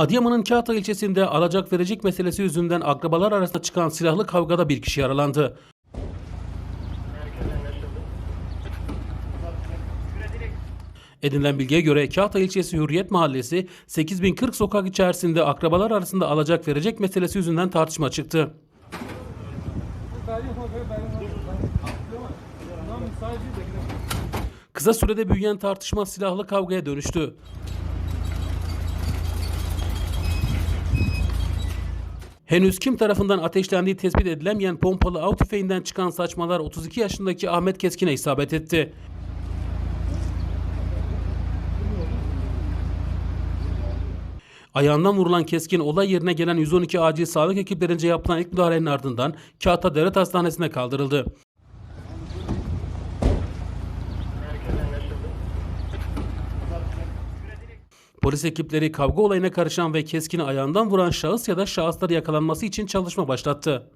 Adıyaman'ın Kağıtay ilçesinde alacak verecek meselesi yüzünden akrabalar arasında çıkan silahlı kavgada bir kişi yaralandı. Edinilen bilgiye göre Kağıtay ilçesi Hürriyet Mahallesi 8040 sokak içerisinde akrabalar arasında alacak verecek meselesi yüzünden tartışma çıktı. Kısa sürede büyüyen tartışma silahlı kavgaya dönüştü. Henüz kim tarafından ateşlendiği tespit edilemeyen pompalı av tüfeğinden çıkan saçmalar 32 yaşındaki Ahmet Keskin'e isabet etti. Ayağından vurulan Keskin olay yerine gelen 112 acil sağlık ekiplerince yapılan ilk müdahalenin ardından Kağıta Devlet Hastanesi'ne kaldırıldı. Polis ekipleri kavga olayına karışan ve Keskin'i ayağından vuran şahıs ya da şahısları yakalanması için çalışma başlattı.